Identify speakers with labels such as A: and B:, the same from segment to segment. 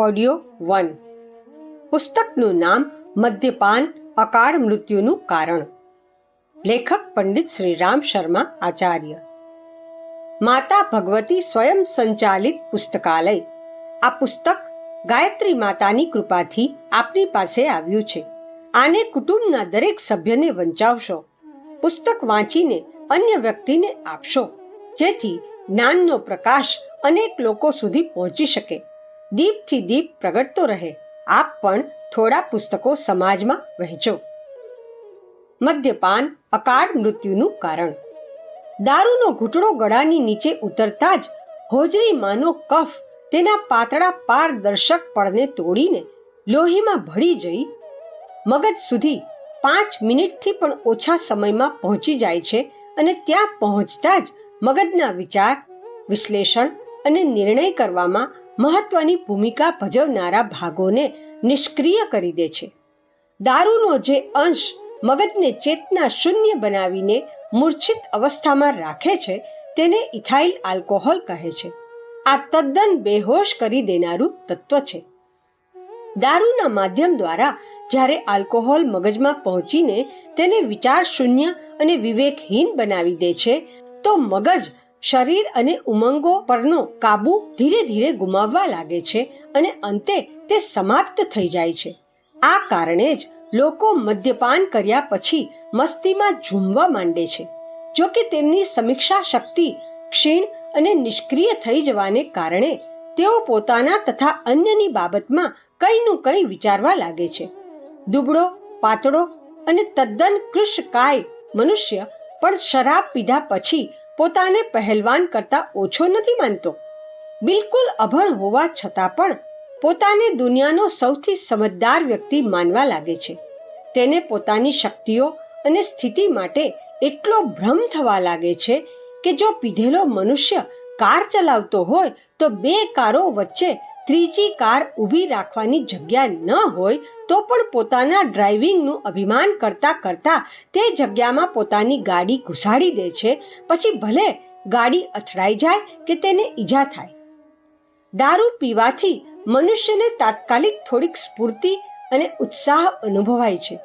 A: Audio one પુસ્તકનું નામ મદ્યપાન અકાળ મૃત્યુનું કારણ. લેખક પંડિત શ્રી રામ શર્મા આચાર્ય. માતા ભગવતી સ્વયં સંચાલિત પુસ્તકાલય. આ પુસ્તક ગાયત્રી માતાની કૃપાથી આપની પાસે આવ્યું છે. આને કુટુંબના દરેક સભ્યને વંચાવશો. પુસ્તક વાંચીને અન્ય વ્યક્તિને આપશો. જેથી જ્ઞાનનો પ્રકાશ અનેક લોકો સુધી પહોંચી શકે. દીપથી દીપ પ્રગટતો રહે. આપ પણ થોડા પુસ્તકો સમાજમાં વહેંચો. મદ્યપાન અકાળ મૃત્યુનું કારણ. દારૂનો ઘૂંટડો ગળાની નીચે ઉતરતા જ હોજરીમાંનો કફ તેના પાતળા પારદર્શક પડને તોડીને લોહીમાં ભળી જઈ મગજ સુધી પાંચ મિનિટથી પણ ઓછા સમયમાં પહોંચી જાય છે અને ત્યાં પહોંચતા જ મગજના વિચાર, વિશ્લેષણ અને નિર્ણય કરવામાં મહત્વની ભૂમિકા ભજવનારા ભાગોને નિષ્ક્રિય કરી દે છે. દારૂનો જે અંશ મગજને ચેતના શૂન્ય બનાવીને મૂર્છિત અવસ્થામાં રાખે છે, તેને ઇથાઇલ આલ્કોહોલ કહે છે. આ તદ્દન બેહોશ કરી દેનારું તત્વ છે. દારૂના માધ્યમ દ્વારા જ્યારે આલ્કોહોલ મગજમાં પહોંચીને તેને વિચાર શૂન્ય અને વિવેકહીન બનાવી દે છે, તો મગજ શરીર અને ઉમંગો પરનો કાબુ ધીરે ધીરે ગુમાવવા લાગે છે અને અંતે તે સમાપ્ત થઈ જાય છે. આ કારણે જ લોકો મદ્યપાન કર્યા પછી મસ્તીમાં ઝૂમવા માંડે છે. જો કે તેમની સમીક્ષા શક્તિ ક્ષીણ અને નિષ્ક્રિય થઈ જવાને કારણે તેઓ પોતાના તથા અન્યની બાબતમાં કંઈનું કંઈ વિચારવા લાગે છે. દુબળો, પાતળો અને તદ્દન કૃષકાય મનુષ્ય પણ શરાબ પીધા પછી પોતાને પહેલવાન કરતા ઓછો નથી માનતો. બિલકુલ અભણ હોવા છતાં પણ પોતાને દુનિયાનો સૌથી સમજદાર વ્યક્તિ માનવા લાગે છે. તેને પોતાની શક્તિઓ અને સ્થિતિ માટે એટલો ભ્રમ થવા લાગે છે કે જો પીધેલો મનુષ્ય કાર ચલાવતો હોય તો બે કારો વચ્ચે ત્રીજી કાર ઊભી રાખવાની જગ્યા ન હોય તો પણ પોતાના ડ્રાઇવિંગનું અભિમાન કરતા કરતા તે જગ્યામાં પોતાની ગાડી ઘુસાડી દે છે. પછી ભલે ગાડી અથડાઈ જાય કે તેને ઈજા થાય. દારૂ પીવાથી મનુષ્યને તાત્કાલિક થોડીક સ્ફૂર્તિ અને ઉત્સાહ અનુભવાય છે.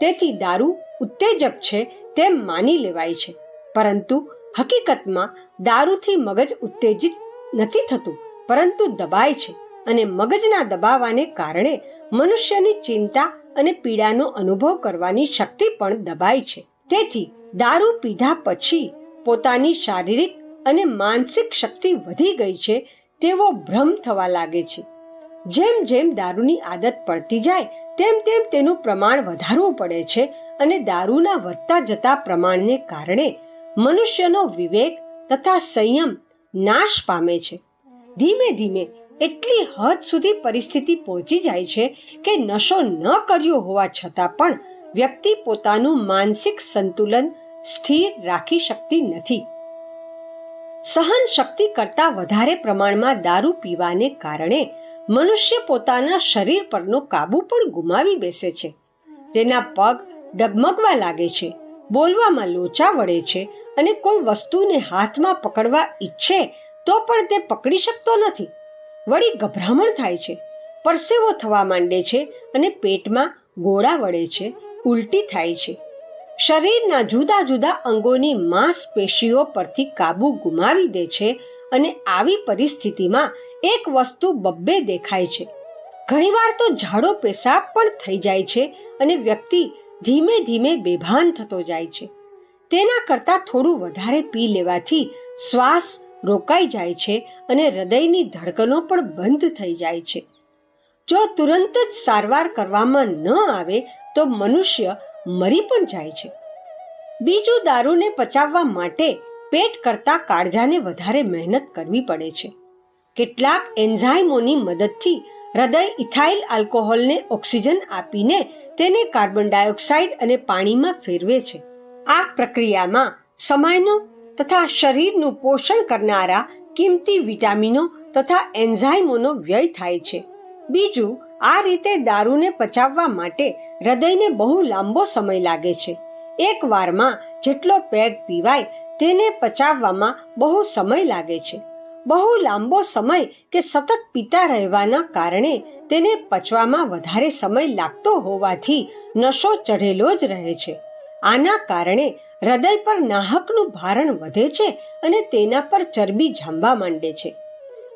A: તેથી દારૂ ઉત્તેજક છે તેમ માની લેવાય છે. પરંતુ હકીકતમાં દારૂથી મગજ ઉત્તેજિત નથી થતું, પરંતુ દબાય છે. અને મગજના દબાવાને કારણે મનુષ્યની ચિંતા અને પીડાનો અનુભવ કરવાની શક્તિ પણ દબાય છે. તેથી દારૂ પીધા પછી પોતાની શારીરિક અને માનસિક શક્તિ વધી ગઈ છે તેવો ભ્રમ થવા લાગે છે. જેમ જેમ દારૂની આદત પડતી જાય, તેમ તેમ તેનું પ્રમાણ વધારવું પડે છે અને દારૂના વધતા જતા પ્રમાણને કારણે મનુષ્યનો વિવેક તથા સંયમ નાશ પામે છે. ધીમે ધીમે એટલી હદ સુધી પરિસ્થિતિ પહોંચી જાય છે કે નશો ન કર્યો હોવા છતાં પણ વ્યક્તિ પોતાનું માનસિક સંતુલન સ્થિર રાખી શકતી નથી. સહન શક્તિ કરતા વધારે પ્રમાણમાં દારૂ પીવાને કારણે મનુષ્ય પોતાના શરીર પરનો કાબુ પણ ગુમાવી બેસે છે. તેના પગ ડગમગવા લાગે છે, બોલવામાં લોચા વળે છે અને કોઈ વસ્તુને હાથમાં પકડવા ઈચ્છે તો પણ તે પકડી શકતો નથી. વળી ગભરામણ થાય છે. પરસેવો થવા માંડે છે અને પેટમાં ગોળા વળે છે, ઉલટી થાય છે. શરીરના જુદા જુદા અંગોની માંસપેશીઓ પરથી કાબુ ગુમાવી દે છે અને આવી પરિસ્થિતિમાં એક વસ્તુ બબ્બે દેખાય છે. ઘણીવાર તો ઝાડો પેશાબ પણ થઈ જાય છે અને વ્યક્તિ ધીમે ધીમે બેભાન થતો જાય છે. તેના કરતાં થોડું વધારે પી લેવાથી શ્વાસ રોકાઈ જાય છે અને હૃદયની ધડકનો પણ બંધ થઈ જાય છે. જો તુરંત જ સારવાર કરવામાં ન આવે, તો મનુષ્ય મરી પણ જાય છે. બીજું દારૂને પચાવવા માટે પેટ કરતા કાળજાને વધારે મહેનત કરવી પડે છે. કેટલાક એન્ઝાઇમોની મદદથી હૃદય ઇથાઇલ આલ્કોહોલને ઓક્સિજન આપીને તેને કાર્બન ડાયોક્સાઇડ અને પાણીમાં ફેરવે છે. આ પ્રક્રિયામાં સમયનો તથા શરીરનું પોષણ કરનારા કિંમતી વિટામિનો તથા એન્ઝાઇમોનો વ્યય થાય છે. બીજું, આ રીતે દારૂને પચાવવા માટે હૃદયને બહુ લાંબો સમય લાગે છે. એક વારમાં જેટલો પેગ પીવાય તેને પચાવવામાં બહુ સમય લાગે છે. બહુ લાંબો સમય કે સતત પીતા રહેવાના કારણે તેને પચવામાં વધારે સમય લાગતો હોવાથી નશો ચઢેલો જ રહે છે. આના કારણે હૃદય પર નાહકનું ભારણ વધે છે અને તેના પર ચરબી જામવા માંડે છે.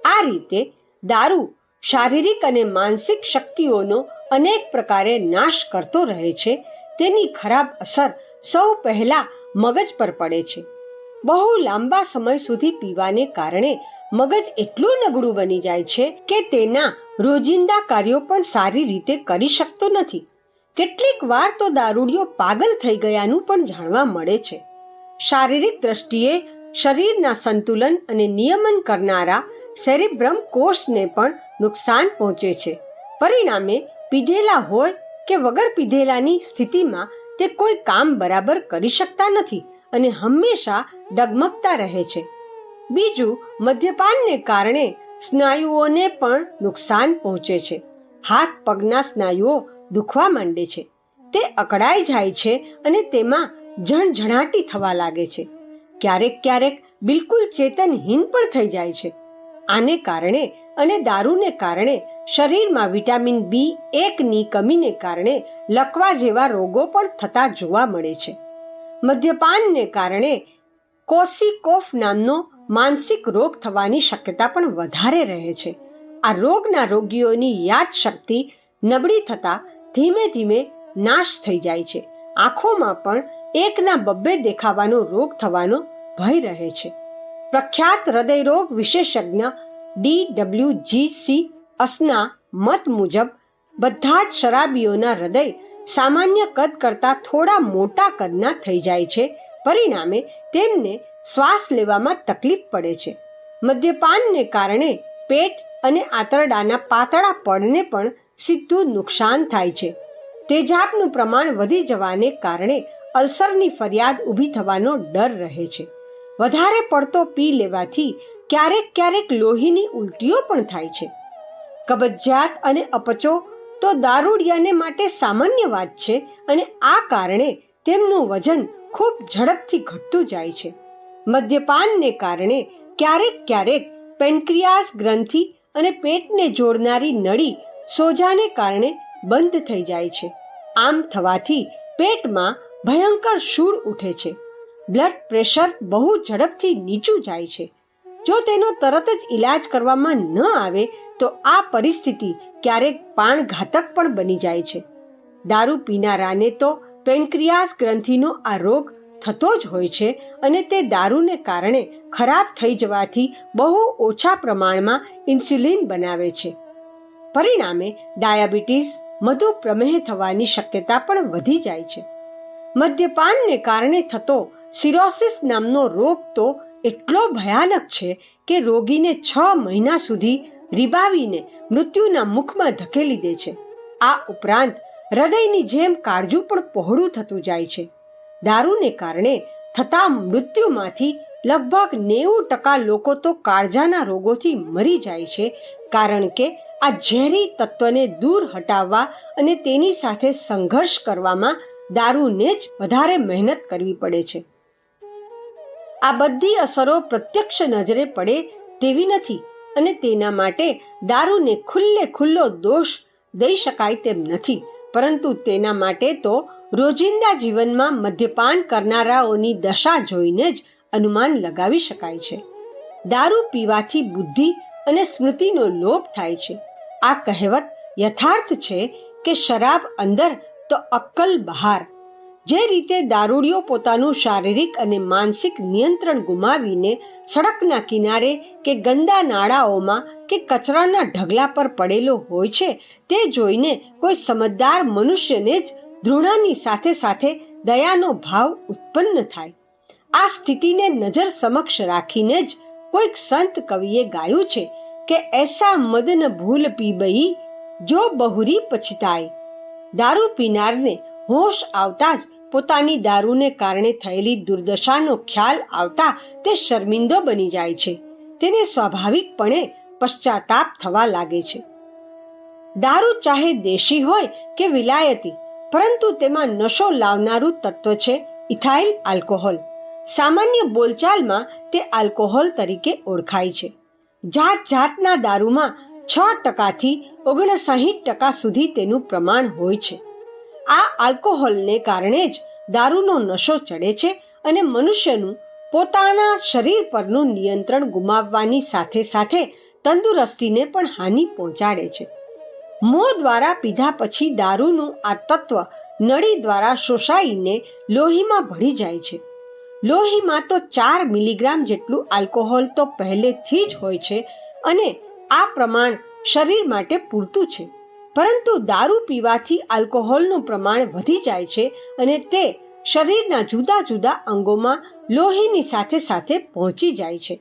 A: આ રીતે દારૂ શારીરિક અને માનસિક શક્તિઓનો અનેક પ્રકારે નાશ કરતો રહે છે, તેની ખરાબ અસર સૌ પહેલા મગજ પર પડે છે. બહુ લાંબા સમય સુધી પીવાને કારણે મગજ એટલું નબળું બની જાય છે કે તેના રોજિંદા કાર્યો પણ સારી રીતે કરી શકતો નથી. કેટલીક વાર તો દારૂડિયો પાગલ થઈ ગયાનું પણ જાણવા મળે છે. શારીરિક દ્રષ્ટિએ શરીરના સંતુલન અને નિયમન કરનારા સેરિબ્રમ કોષને પણ નુકસાન પહોંચે છે. પરિણામે, પીધેલા હોય કે વગર પીધેલાની સ્થિતિમાં તે કોઈ કામ બરાબર કરી શકતા નથી અને હંમેશા ડગમગતા રહે છે. બીજું, મદ્યપાનને કારણે સ્નાયુઓને પણ નુકસાન પહોંચે છે. હાથ પગના સ્નાયુઓ દુખવા માંડે છે. તે અકળાઈ જાય છે અને તેમાં જણઝણાટી થવા લાગે છે. ક્યારેક ક્યારેક બિલકુલ ચેતનહીન પણ થઈ જાય છે. આને કારણે અને દારૂને કારણે શરીરમાં વિટામિન બી એકની કમીને કારણે લકવા જેવા રોગો પણ થતા જોવા મળે છે. મદ્યપાનને કારણે કોસિકોફ નામનો માનસિક રોગ થવાની શક્યતા પણ વધારે રહે છે. આ રોગના રોગીઓની યાદ શક્તિ નબળી થતા ધીમે ધીમે નાશ થઈ જાય છે. આંખોમાં પણ એકના બબ્બે દેખાવાનો રોગ થવાનો ભય રહે છે. પ્રખ્યાત હૃદયરોગ વિશેષજ્ઞ ડી ડબલ્યુ જી સી અસના મત મુજબ બધા જ શરાબીઓના હૃદય સામાન્ય કદ કરતાં થોડા મોટા કદના થઈ જાય છે. પરિણામે તેમને શ્વાસ લેવામાં તકલીફ પડે છે. મદ્યપાનને કારણે પેટ અને આંતરડાના પાતળા પડને પણ સીધું નુકસાન થાય છે. તેજાબનું પ્રમાણ વધી જવાને કારણે અલ્સરની ફરિયાદ ઊભી થવાનો ડર રહે છે. વધારે પડતો પી લેવાથી ક્યારેક ક્યારેક લોહીની ઉલટીઓ પણ થાય છે. કબજિયાત અને અપચો તો દારૂડિયાને માટે સામાન્ય વાત છે અને આ કારણે તેમનું વજન ખૂબ ઝડપથી ઘટતું જાય છે. મદ્યપાનને કારણે ક્યારેક ક્યારેક પેન્ક્રિયાસ ગ્રંથિ અને પેટને જોડનારી નળી સોજાને કારણે બંધ થઈ જાય છે. આમ થવાથી પેટમાં ભયંકર શૂળ ઉઠે છે. બ્લડ પ્રેશર બહુ ઝડપથી નીચું જાય છે. જો તેનો તરત જ ઈલાજ કરવામાં ન આવે, તો આ પરિસ્થિતિ ક્યારેક પાણઘાતક પણ બની જાય છે. દારૂ પીનારાને તો પેન્ક્રિયાસ ગ્રંથિનો આ રોગ થતો જ હોય છે અને તે દારૂને કારણે ખરાબ થઈ જવાથી બહુ ઓછા પ્રમાણમાં ઇન્સ્યુલિન બનાવે છે. પરિણામે ડાયાબિટીસ મધુપ્રમેહ થવાની શક્યતા પણ વધી જાય છે. મદ્યપાનને કારણે થતો સિરોસિસ નામનો રોગ તો એટલો ભયાનક છે કે રોગીને છ મહિના સુધી રીબાવીને મૃત્યુના મુખમાં ધકેલી દે છે. આ ઉપરાંત હૃદયની જેમ કાળજું પણ પહોળું થતું જાય છે. દારૂને કારણે થતા મૃત્યુમાંથી લગભગ નેવું ટકા લોકો તો કાળજાના રોગોથી મરી જાય છે, કારણ કે આ ઝેરી તત્વને દૂર હટાવવા અને તેની સાથે સંઘર્ષ કરવામાં દારૂને જ વધારે મહેનત કરવી પડે છે. આ બધી અસરો પ્રત્યક્ષ નજરે પડે તેવી નથી અને તેના માટે દારૂને ખુલ્લે ખુલ્લો દોષ દઈ શકાય તેમ નથી. પરંતુ તેના માટે તો રોજિંદા જીવનમાં મદ્યપાન કરનારાઓની દશા જોઈને જ અનુમાન લગાવી શકાય છે. દારૂ પીવાથી બુદ્ધિ અને સ્મૃતિનો લોપ થાય છે. આ કહેવત યથાર્થ છે કે શરાબ અંદર તો અક્કલ બહાર. જે રીતે દારૂડિયો પોતાનું શારીરિક અને માનસિક નિયંત્રણ ગુમાવીને સડકના કિનારે કે ગંદા નાળાઓમાં કે કચરાના ઢગલા પર પડેલો હોય છે, તે જોઈને કોઈ સમજદાર મનુષ્યને જ ધૃણાની સાથે સાથે દયાનો ભાવ ઉત્પન્ન થાય. આ સ્થિતિને નજર સમક્ષ રાખીને જ કોઈક સંત કવિએ ગાયું છે કે એસા મદન ભૂલ પીબઈ જો બહુરી પછતાય. દારૂ પીનારને હોશ આવતા જ પોતાની દારૂને કારણે થયેલી દુર્દશાનો ખ્યાલ આવતા તે શર્મિંદો બની જાય છે. તેને સ્વાભાવિકપણે પશ્ચાતાપ થવા લાગે છે. દારૂ ચાહે દેશી હોય કે વિલાયતી, પરંતુ તેમાં નશો લાવનારું તત્વ છે ઇથાઇલ આલ્કોહોલ. સામાન્ય બોલચાલમાં તે આલ્કોહોલ તરીકે ઓળખાય છે. જાત જાતના દારૂમાં છ ટકાથી ઓગણસાહીઠ ટકા સુધી તેનું પ્રમાણ હોય છે. આ આલ્કોહોલને કારણે જ દારૂનો નશો ચડે છે અને મનુષ્યનું પોતાના શરીર પરનું નિયંત્રણ ગુમાવવાની સાથે સાથે તંદુરસ્તીને પણ હાનિ પહોંચાડે છે. મોં દ્વારા પીધા પછી દારૂનું આ તત્વ નળી દ્વારા શોષાઈને લોહીમાં ભળી જાય છે. લોહીમાં તો ચાર મિલીગ્રામ જેટલું આલ્કોહોલ તો પહેલેથી જ હોય છે અને આ પ્રમાણ શરીર માટે પૂરતું છે. પરંતુ દારૂ પીવાથી આલ્કોહોલનું પ્રમાણ વધી જાય છે અને તે શરીરના જુદા જુદા અંગોમાં લોહીની સાથે સાથે પહોંચી જાય છે.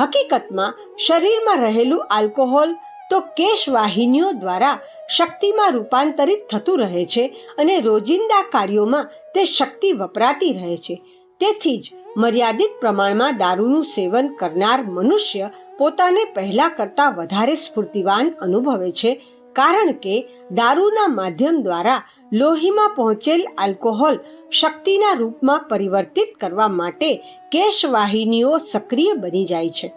A: હકીકતમાં શરીરમાં રહેલું આલ્કોહોલ તો કેશવાહિનીઓ દ્વારા શક્તિમાં રૂપાંતરિત થતું રહે છે અને રોજિંદા કાર્યોમાં તે શક્તિ વપરાતી રહે છે. તેથી જ મર્યાદિત પ્રમાણમાં દારૂનું સેવન કરનાર મનુષ્ય પોતાને પહેલા કરતાં વધારે સ્ફૂર્તિવાન અનુભવે છે, કારણ કે દારૂના માધ્યમ દ્વારા લોહીમાં પહોંચેલ આલ્કોહોલ શક્તિના રૂપમાં પરિવર્તિત કરવા માટે કેશવાહિનીઓ સક્રિય બની જાય છે.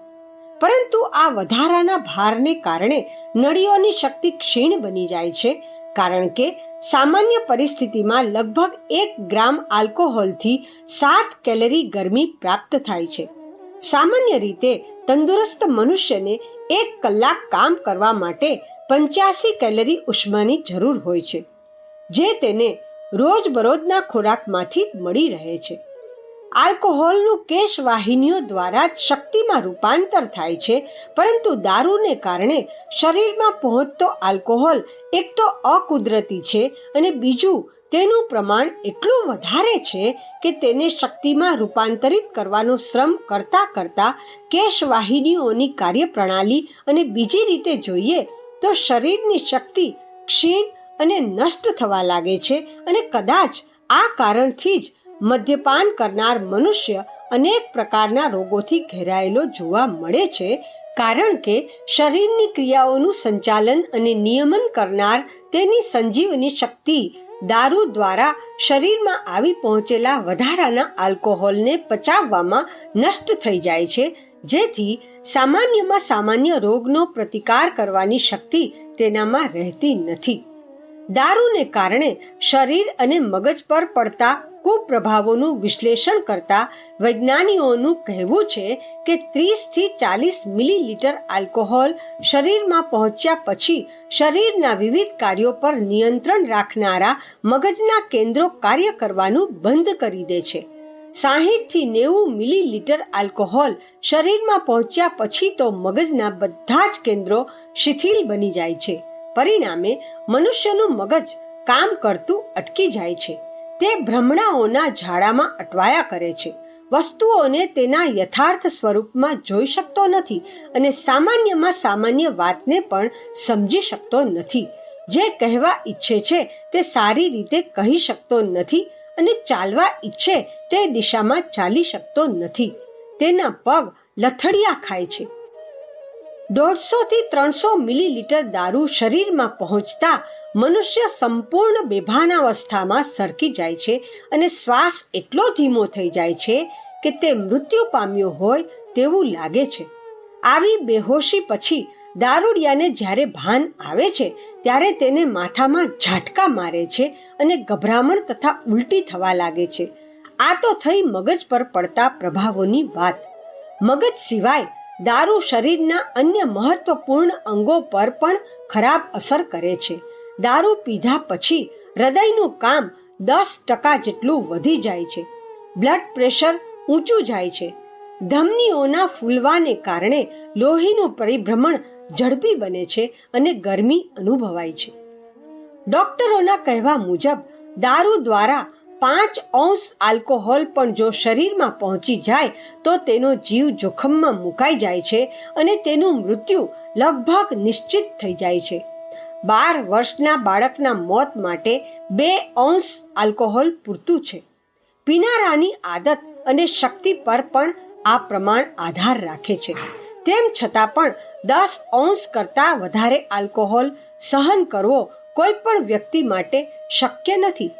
A: પરંતુ આ વધારાના ભારને કારણે નળીઓની શક્તિ ક્ષીણ બની જાય છે કારણ કે સામાન્ય પરિસ્થિતિમાં લગભગ એક ગ્રામ આલ્કોહોલથી સાત કેલરી ગરમી પ્રાપ્ત થાય છે. સામાન્ય રીતે તંદુરસ્ત મનુષ્યને એક કલાક કામ કરવા માટે પંચ્યાસી કેલરી ઉષ્માની જરૂર હોય છે, જે તેને રોજબરોજના ખોરાકમાંથી મળી રહે છે. આલ્કોહોલનું કેશ વાહિનીઓ દ્વારા શક્તિમાં રૂપાંતર થાય છે, પરંતુ દારૂને કારણે શરીરમાં પહોંચતો આલ્કોહોલ એક તો અકુદરતી છે અને બીજું તેનું પ્રમાણ એટલું વધારે છે કે તેને શક્તિમાં રૂપાંતરિત કરવાનો શ્રમ કરતા કરતા કેશ વાહિનીઓની કાર્યપ્રણાલી અને બીજી રીતે જોઈએ તો શરીરની શક્તિ ક્ષીણ અને નષ્ટ થવા લાગે છે અને કદાચ આ કારણથી જ મદ્યપાન કરનાર મનુષ્ય અનેક પ્રકારના રોગોથી ઘેરાયેલો જોવા મળે છે, કારણ કે શરીરની ક્રિયાઓનું સંચાલન અને નિયમન કરનાર તેની સંજીવની શક્તિ દારૂ દ્વારા શરીરમાં આવી પહોંચેલા વધારાના આલ્કોહોલને પચાવવામાં નષ્ટ થઈ જાય છે, જેથી સામાન્યમાં સામાન્ય રોગનો પ્રતિકાર કરવાની શક્તિ તેનામાં રહેતી નથી. દારૂને કારણે શરીર અને મગજ પર પડતા કુપ્રભાવોનું વિશ્લેષણ કરતા વૈજ્ઞાનિકોનું કહેવું છે કે ત્રીસથી ચાલીસ મિલીલીટર આલ્કોહોલ શરીરમાં પહોંચ્યા પછી શરીરના વિવિધ કાર્યો પર નિયંત્રણ રાખનારા મગજના કેન્દ્રો કાર્ય કરવાનું બંધ કરી દે છે. સાહીઠથી નેવું મિલીલીટર આલ્કોહોલ શરીરમાં પહોંચ્યા પછી તો મગજના બધા જ કેન્દ્રો શિથિલ બની જાય છે. પરિણામે મનુષ્યનું મગજ કામ કરતું અટકી જાય છે. તે ભ્રમણાઓના ઝાડામાં અટવાયા કરે છે. વસ્તુઓને તેના યથાર્થ સ્વરૂપમાં જોઈ શકતો નથી અને સામાન્યમાં સામાન્ય વાતને પણ સમજી શકતો નથી. જે કહેવા ઈચ્છે છે તે સારી રીતે કહી શકતો નથી અને ચાલવા ઈચ્છે તે દિશામાં ચાલી શકતો નથી. તેના પગ લથડિયા ખાય છે. દોઢસો થી ત્રણસો મિલીલીટર દારૂ શરીરમાં પહોંચતા મનુષ્ય સંપૂર્ણ બેભાનાવસ્થામાં સરકી જાય છે અને શ્વાસ એટલો ધીમો થઈ જાય છે કે તે મૃત્યુ પામ્યો હોય તેવું લાગે છે. આવી બેહોશી પછી દારૂડિયાને જ્યારે ભાન આવે છે, ત્યારે તેને માથામાં ઝાટકા મારે છે અને ગભરામણ તથા ઉલટી થવા લાગે છે. આ તો થઈ મગજ પર પડતા પ્રભાવોની વાત. મગજ સિવાય દારૂ શરીરના અન્ય મહત્વપૂર્ણ અંગો પર પણ ખરાબ અસર કરે છે. દારૂ પીધા પછી હૃદયનું કામ દસ ટકા જેટલું વધી જાય છે. બ્લડ પ્રેશર ઊંચું જાય છે. ધમનીઓના ફૂલવાને કારણે લોહીનું પરિભ્રમણ ઝડપી બને છે અને ગરમી અનુભવાય છે. ડોક્ટરોના કહેવા મુજબ, દારૂ દ્વારા પાંચ અંશ આલ્કોહોલ પણ જો શરીરમાં પહોંચી જાય, તો તેનો જીવ જોખમમાં મુકાઈ જાય છે અને તેનું મૃત્યુ લગભગ નિશ્ચિત થઈ જાય છે. બાર વર્ષના બાળકના મોત માટે બે અંશ આલ્કોહોલ પૂરતું છે. પીનારાની આદત અને શક્તિ પર પણ આ પ્રમાણ આધાર રાખે છે. તેમ છતાં પણ દસ અંશ કરતાં વધારે આલ્કોહોલ સહન કરવો કોઈ પણ વ્યક્તિ માટે શક્ય નથી.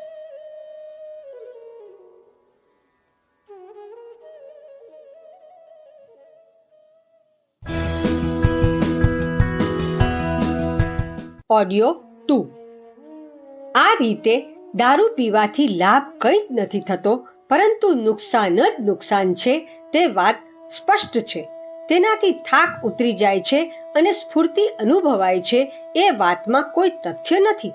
A: Audio two. આ રીતે દારૂ પીવાથી લાભ કંઈ જ નથી થતો, પરંતુ નુકસાન જ નુકસાન છે, તે વાત સ્પષ્ટ છે. તેનાથી થાક ઉતરી જાય છે અને સ્ફૂર્તિ અનુભવાય છે, એ વાતમાં કોઈ તથ્ય નથી.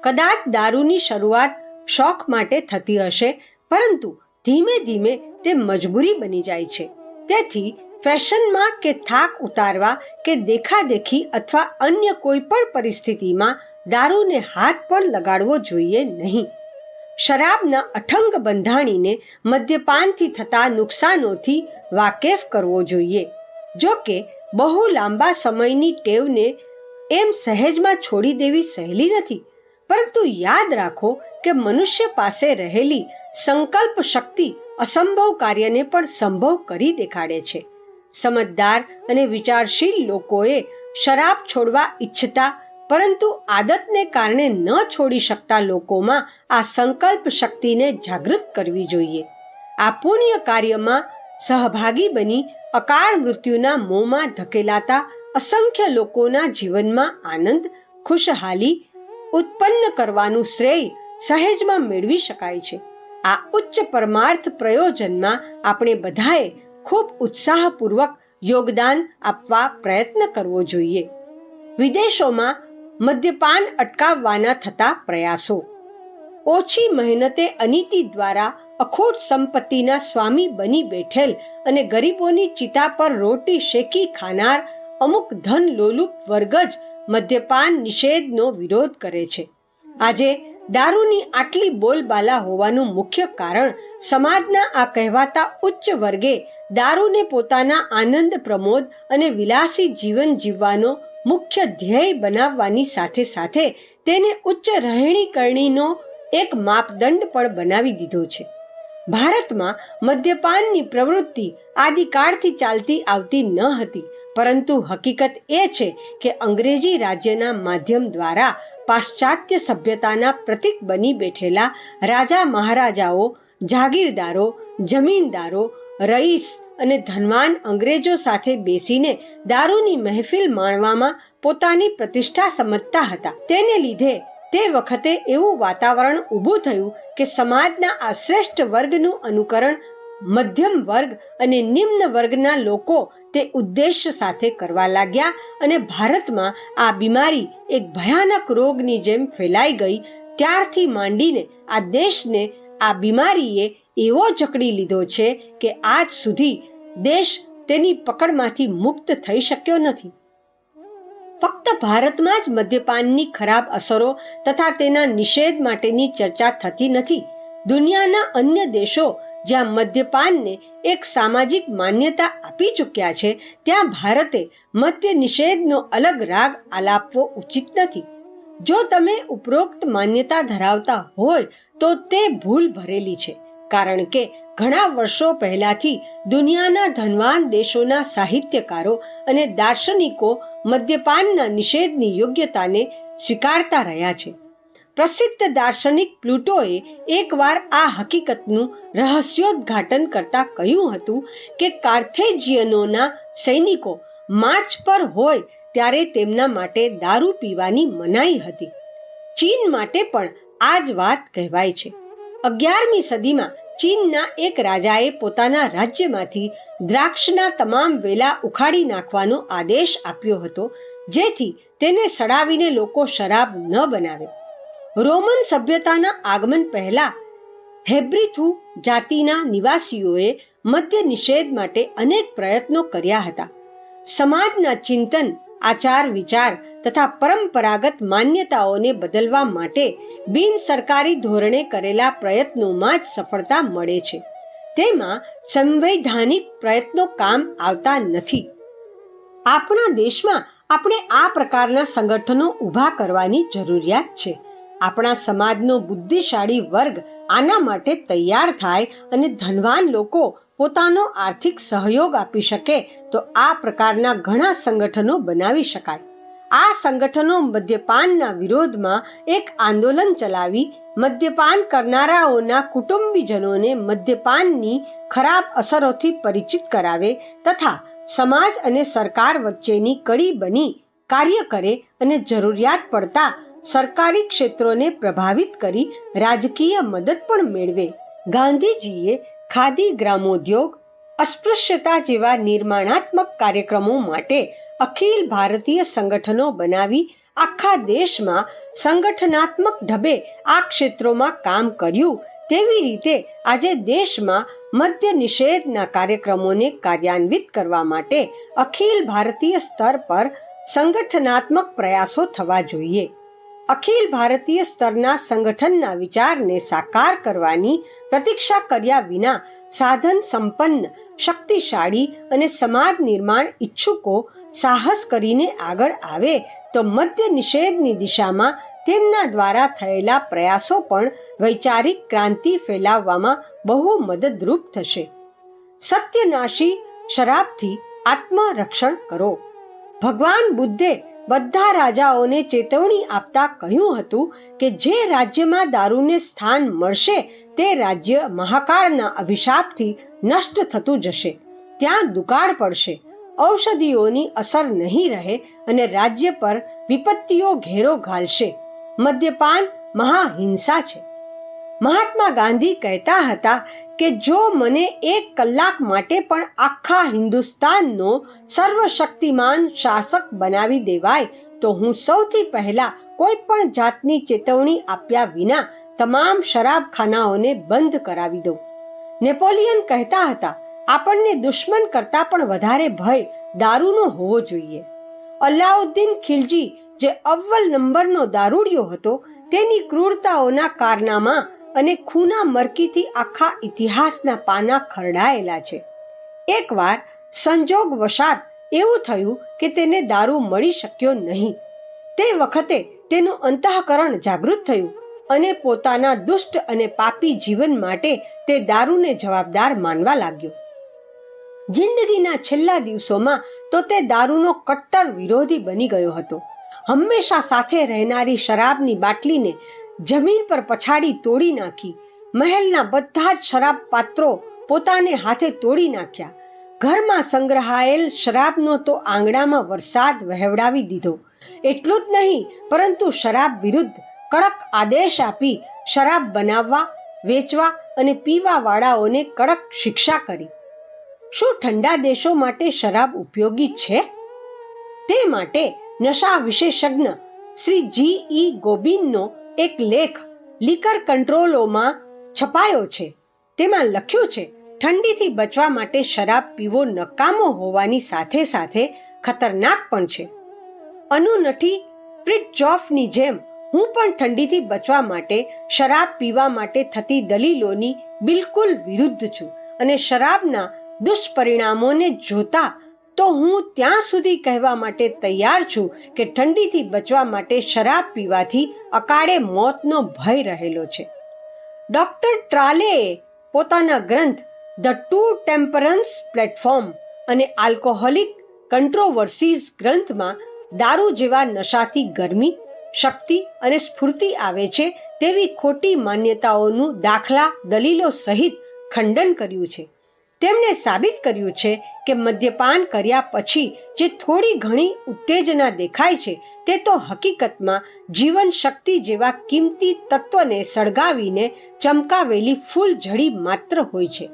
A: કદાચ દારૂની શરૂઆત શોખ માટે થતી હશે, પરંતુ ધીમે ધીમે તે મજબૂરી બની જાય છે. તેથી ફેશનમાં કે થાક ઉતારવા કે દેખાદેખી અથવા અન્ય કોઈ પણ પરિસ્થિતિમાં દારૂને હાથ પણ લગાડવો જોઈએ નહીં. શરાબના અઠંગ બંધાણીને મદ્યપાનથી થતા નુકસાનોથી વાકેફ કરવો જોઈએ. જો કે બહુ લાંબા સમયની ટેવને એમ સહેજમાં છોડી દેવી સહેલી નથી. પરંતુ યાદ રાખો કે મનુષ્ય પાસે રહેલી સંકલ્પ શક્તિ અસંભવ કાર્યને પણ સંભવ કરી દેખાડે છે. સમજદાર અને વિચારશીલ લોકોએ શરાબ છોડવા ઈચ્છતા, પરંતુ આદતને કારણે ન છોડી શકતા લોકોમાં આ સંકલ્પ શક્તિને જાગૃત કરવી જોઈએ. આ પુણ્ય કાર્યમાં સહભાગી બની અકાળ મૃત્યુના મોંમાં ધકેલાતા અસંખ્ય લોકોના જીવનમાં આનંદ, ખુશહાલી ઉત્પન્ન કરવાનું શ્રેય સહેજમાં મેળવી શકાય છે. આ ઉચ્ચ પરમાર્થ પ્રયોજનમાં આપણે બધાએ ખૂબ ઉત્સાહપૂર્વક યોગદાન આપવા પ્રયત્ન કરવો જોઈએ. વિદેશોમાં મદ્યપાન અટકાવવાના થતા પ્રયાસો. ઓછી મહેનતે અનીતિ દ્વારા અખોટ સંપત્તિના સ્વામી બની બેઠેલ અને ગરીબોની ચિતા પર રોટી શેકી ખાનાર અમુક ધન લોલુપ વર્ગ જ મદ્યપાન નિષેધનો વિરોધ કરે છે. આજે દારૂની આટલી બોલબાલા હોવાનું મુખ્ય કારણ સમાજના આ કહેવાતા ઉચ્ચ વર્ગે દારૂને પોતાના આનંદ પ્રમોદ અને વિલાસી જીવન જીવવાનો મુખ્ય ધ્યેય બનાવવાની સાથે સાથે તેને ઉચ્ચ રહેણીકરણીનો એક માપદંડ પણ બનાવી દીધો છે. ભારતમાં મદ્યપાનની પ્રવૃત્તિ આદિકાળથી ચાલતી આવતી ન હતી. પરંતુ હકીકત એ છે કે અંગ્રેજી રાજ્યના માધ્યમ દ્વારા પાશ્ચાત્ય સભ્યતાના પ્રતીક બની બેઠેલા રાજા મહારાજાઓ, જાગીરદારો, જમીનદારો, રઈસ અને ધનવાન અંગ્રેજો સાથે બેસીને દારૂની મહેફિલ માણવામાં પોતાની પ્રતિષ્ઠા સમજતા હતા. તેને લીધે તે વખતે એવું વાતાવરણ ઊભું થયું કે સમાજના આ શ્રેષ્ઠ વર્ગનું અનુકરણ મધ્યમ વર્ગ અને નિમ્ન વર્ગના લોકો તે ઉદ્દેશ્ય સાથે કરવા લાગ્યા અને ભારતમાં આ બીમારી એક ભયાનક રોગની જેમ ફેલાઈ ગઈ, ત્યારથી માંડીને આ દેશને આ બીમારીએ એવો જકડી લીધો છે કે આજ સુધી દેશ તેની પકડમાંથી મુક્ત થઈ શક્યો નથી. ફક્ત ભારતમાં જ મદ્યપાનની ખરાબ અસરો તથા તેના નિષેધ માટેની ચર્ચા થતી નથી દુનિયાના અન્ય દેશો જ્યાં મદ્યપાનને એક સામાજિક માન્યતા આપી ચૂક્યા છે, ત્યાં ભારતે મદ્ય નિષેધનો અલગ રાગ આલાપવો ઉચિત નથી. જો તમે ઉપરોક્ત માન્યતા ધરાવતા હોય, તો તે ભૂલ ભરેલી છે, કારણ કે ઘણા વર્ષો પહેલાથી દુનિયાના ધનવાન દેશોના સાહિત્યકારો અને દાર્શનિકો મદ્યપાનના નિષેધની યોગ્યતાને સ્વીકારતા રહ્યા છે. પ્રસિદ્ધ દાર્શનિક પ્લુટોએ એકવાર આ હકીકતનું રહસ્યોદ્ઘાટન કરતા કહ્યું હતું કે કાર્થેજિયનોના સૈનિકો માર્ચ પર હોય ત્યારે તેમના માટે દારૂ પીવાની મનાઈ હતી. ચીન માટે પણ આ જ વાત કહેવાય છે. અગિયારમી સદીમાં ચીનના એક રાજાએ પોતાના રાજ્યમાંથી દ્રાક્ષના તમામ વેલા ઉખાડી નાખવાનો આદેશ આપ્યો હતો, જેથી તેને સડાવીને લોકો શરાબ ન બનાવે રોમન સભ્યતાના આગમન પહેલા હેબ્રિથુ જાતિના નિવાસીઓએ મદ્ય નિષેધ માટે અનેક પ્રયત્નો કર્યા હતા. સમાજના ચિંતન, આચાર વિચાર તથા પરંપરાગત માન્યતાઓને બદલવા માટે બિન સરકારી ધોરણે કરેલા પ્રયત્નોમાં જ સફળતા મળે છે. તેમાં સંવૈધાનિક પ્રયત્નો કામ આવતા નથી. આપણા દેશમાં આપણે આ પ્રકારના સંગઠનો ઊભા કરવાની જરૂરિયાત છે. આપણા સમાજનો બુદ્ધિશાળી વર્ગ આના માટે તૈયાર થાય અને ધનવાન લોકો પોતાનો આર્થિક સહયોગ આપી શકે, તો આ પ્રકારના ઘણા સંગઠનો બનાવી શકાય. આ સંગઠનો મદ્યપાનના વિરોધમાં એક આંદોલન ચલાવી, મદ્યપાન કરનારાઓના કુટુંબીજનોને મદ્યપાનની ખરાબ અસરોથી પરિચિત કરાવે તથા સમાજ અને સરકાર વચ્ચેની કડી બની, કાર્ય કરે અને જરૂરિયાત પડતા સરકારી ક્ષેત્રોને પ્રભાવિત કરી રાજકીય મદદ પણ મેળવે. ગાંધીજીએ ખાદી ગ્રામોદ્યોગ, અસ્પૃશ્યતા જેવા નિર્માણાત્મક કાર્યક્રમો માટે અખિલ ભારતીય સંગઠનો બનાવી આખા દેશમાં સંગઠનાત્મક ઢબે આ ક્ષેત્રોમાં કામ કર્યું. તેવી રીતે આજે દેશમાં મદ્ય નિષેધના કાર્યક્રમોને કાર્યાન્વિત કરવા માટે અખિલ ભારતીય સ્તર પર સંગઠનાત્મક પ્રયાસો થવા જોઈએ. અખિલ ભારતીય સ્તરના સંગઠનના વિચારને સાકાર કરવાની પ્રતીક્ષા કર્યા વિના સાધન સંપન્ન, શક્તિશાળી અને સમાજ નિર્માણ ઈચ્છુકો સાહસ કરીને આગળ આવે તો મદ્ય નિષેધની દિશામાં તેમના દ્વારા થયેલા પ્રયાસો પણ વૈચારિક ક્રાંતિ ફેલાવવામાં બહુ મદદરૂપ થશે. સત્યનાશી શરાબથી આત્મરક્ષણ કરો. ભગવાન બુદ્ધે બધા રાજાઓને ચેતવણી આપતા કહ્યું હતું કે જે રાજ્યમાં દારૂને સ્થાન મળશે, તે રાજ્ય મહાકાળના અભિશાપથી નષ્ટ થતું જશે. ત્યાં દુકાળ પડશે. ઔષધિઓની અસર નહીં રહે અને રાજ્ય પર વિપત્તિઓ ઘેરો ઘાલશે. મદ્યપાન મહાહિંસા છે. મહાત્મા ગાંધી કહેતા હતા કે જો મને એક કલાક માટે પણ આખા હિન્દુસ્તાનનો સર્વશક્તિમાન શાસક બનાવી દેવાય, તો હું સૌથી પહેલા કોઈ પણ જાતની ચેતવણી આપ્યા વિના તમામ શરાબખાનાઓને બંધ કરાવી દઉં. નેપોલિયન કહેતા હતા, આપણને દુશ્મન કરતા પણ વધારે ભય દારૂનો હોવો જોઈએ. અલાઉદ્દીન ખિલજી, જે અવ્વલ નંબરનો દારૂડિયો હતો, તેની ક્રૂરતાઓના કારનામા અને ખૂના મરકીથી આખા ઇતિહાસના પાના ખરડાયેલા છે. એકવાર સંજોગ વશાત એવું થયું કે તેને દારૂ મળી શક્યો નહીં. તે વખતે તેનું અંતઃકરણ જાગૃત થયું અને પોતાના દુષ્ટ અને પાપી જીવન માટે તે દારૂને જવાબદાર માનવા લાગ્યો. જિંદગીના છેલ્લા દિવસોમાં તો તે દારૂનો કટ્ટર વિરોધી બની ગયો હતો. હંમેશા સાથે રહેનારી શરાબની બાટલીને જમીન પર પછાડી તોડી નાખી. મહેલના બધા જ શરાબ પાત્રો પોતાને હાથે તોડી નાખ્યા. ઘરમાં સંગ્રહાયેલ શરાબનો તો આંગણામાં વરસાદ વહેવડાવી દીધો. એટલું જ નહીં, પરંતુ શરાબ વિરુદ્ધ કડક આદેશ આપી શરાબ બનાવવા, વેચવા અને પીવા વાળાઓને કડક શિક્ષા કરી. શું ઠંડા દેશો માટે શરાબ ઉપયોગી છે? તે માટે નશા વિશેષજ્ઞ શ્રી જી ઈ ગોબિનનો એક લેખ લીકર કંટ્રોલોમાં છપાયો છે. તેમાં લખ્યું છે, ઠંડીથી બચવા માટે શરાબ પીવો નકામો હોવાની સાથે સાથે ખતરનાક પણ છે. અનુનઠી પ્રિટ જોફની જેમ હું પણ ઠંડીથી બચવા માટે શરાબ પીવા માટે થતી દલીલોની બિલકુલ વિરુદ્ધ છું અને શરાબના દુષ્પરિણામોને જોતા તો હું ત્યાં સુધી કહેવા માટે તૈયાર છું કે ઠંડીથી બચવા માટે શરાબ પીવાથી અકાળે મોતનો ભય રહેલો છે. ડોક્ટર ટ્રાલેએ પોતાના ગ્રંથ ધ ટુ ટેમ્પરન્સ પ્લેટફોર્મ અને આલ્કોહોલિક કંટ્રોવર્સીઝ ગ્રંથમાં દારૂ જેવા નશાથી ગરમી, શક્તિ અને સ્ફૂર્તિ આવે છે તેવી ખોટી માન્યતાઓનું દાખલા દલીલો સહિત ખંડન કર્યું છે. તેમણે સાબિત કર્યું છે કે મદ્યપાન કર્યા પછી જે થોડી ઘણી ઉત્તેજના દેખાય છે તે તો હકીકતમાં જીવન શક્તિ જેવા કિંમતી તત્વને સળગાવીને ચમકાવેલી ફૂલઝડી માત્ર હોય છે.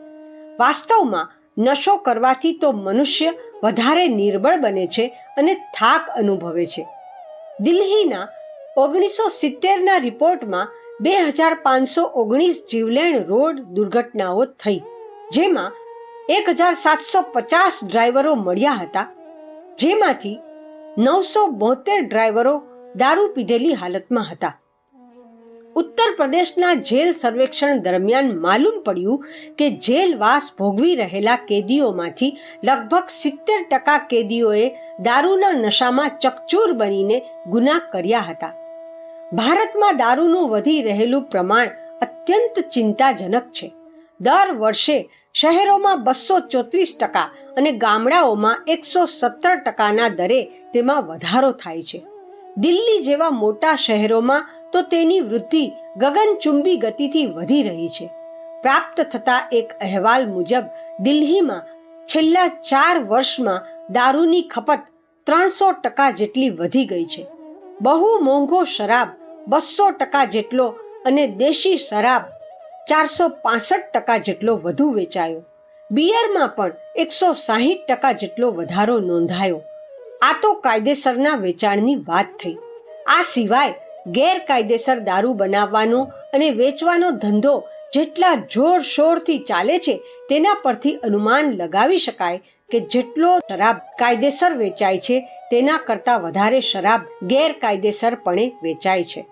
A: વાસ્તવમાં નશો કરવાથી તો મનુષ્ય વધારે નિર્બળ બને છે અને થાક અનુભવે છે. દિલ્હીના ઓગણીસો સિત્તેરના રિપોર્ટમાં બે હજાર પાંચસો ઓગણીસ જીવલેણ રોડ દુર્ઘટનાઓ થઈ, જેમાં એક હજાર સાતસો પચાસ ડ્રાઈવરો મળ્યા હતા, જેમાંથી નવસો બોતેર ડ્રાઈવરો દારૂ પીધેલી હાલતમાં હતા. ઉત્તર પ્રદેશના જેલ સર્વેક્ષણ દરમિયાન માલુમ પડ્યું કે જેલવાસ ભોગવી રહેલા કેદીઓમાંથી લગભગ સિત્તેર ટકા કેદીઓએ દારૂના નશામાં ચકચૂર બનીને ગુના કર્યા હતા. ભારતમાં દારૂનું વધી રહેલું પ્રમાણ અત્યંત ચિંતાજનક છે. દર વર્ષે શહેરોમાં બસો ચોત્રીસ ટકા અને ગામડાઓમાં એકસો સત્તર ટકાના દરે તેમાં વધારો થાય છે. દિલ્હી જેવા મોટા શહેરોમાં તો તેની વૃદ્ધિ ગગનચુંબી ગતિથી વધી રહી છે. પ્રાપ્ત થતા એક અહેવાલ મુજબ, દિલ્હીમાં છેલ્લા ચાર વર્ષમાં દારૂની ખપત ત્રણસો ટકા જેટલી વધી ગઈ છે. બહુ મોંઘો શરાબ બસો ટકા જેટલો અને દેશી શરાબ ચારસો પાસઠ ટકા જેટલો વધુ વેચાયો. બિયરમાં પણ એકસો સાહીઠ ટકા જેટલો વધારો નોંધાયો. આ તો કાયદેસરના વેચાણની વાત થઈ. આ સિવાય ગેરકાયદેસર દારૂ બનાવવાનો અને વેચવાનો ધંધો જેટલા જોરશોરથી ચાલે છે તેના પરથી અનુમાન લગાવી શકાય કે જેટલો શરાબ કાયદેસર વેચાય છે તેના કરતાં વધારે શરાબ ગેરકાયદેસરપણે વેચાય છે.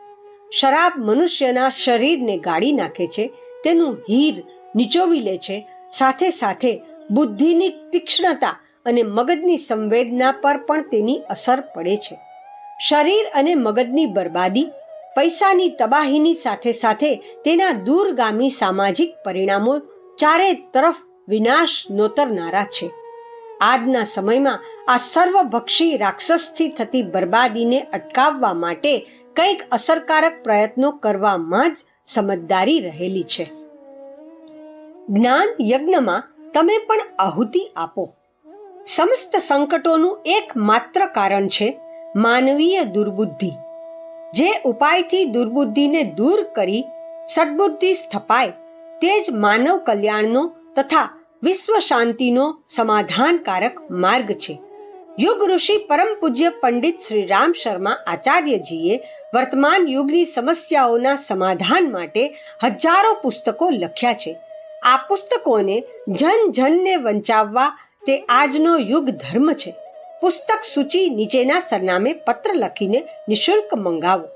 A: શરાબ મનુષ્યના શરીરને ગાળી નાખે છે તેનું હીર નીચોવી લે છે. સાથે સાથે બુદ્ધિની તીક્ષ્ણતા અને મગજની સંવેદના પર પણ તેની અસર પડે છે. શરીર અને મગજની બરબાદી, પૈસાની તબાહીની સાથે સાથે તેના દૂરગામી સામાજિક પરિણામો ચારે તરફ વિનાશ નોતરનારા છે. આજના સમયમાં આ સર્વભક્ષી રાક્ષસથી થતી બરબાદીને અટકાવવા માટે કંઈક અસરકારક પ્રયત્નો કરવામાં જ સમજદારી રહેલી છે. જ્ઞાન યજ્ઞમાં તમે પણ આહુતિ આપો. સમસ્ત સંકટોનું એકમાત્ર કારણ છે માનવીય દુર્બુદ્ધિ. જે ઉપાયથી દુર્બુદ્ધિને દૂર કરી સદબુદ્ધિ સ્થપાય તે જ માનવ કલ્યાણનો તથા વિશ્વ શાંતિનો સમાધાનકારક માર્ગ છે. યુગ ઋષિ પરમ પૂજ્ય પંડિત શ્રી રામ શર્મા આચાર્યજીએ વર્તમાન યુગની સમસ્યાઓના સમાધાન માટે હજારો પુસ્તકો લખ્યા છે. આ પુસ્તકોને જન જનને વંચાવવા તે આજનો યુગ ધર્મ છે. પુસ્તક સૂચિ નીચેના સરનામે પત્ર લખીને નિશુલ્ક મંગાવો.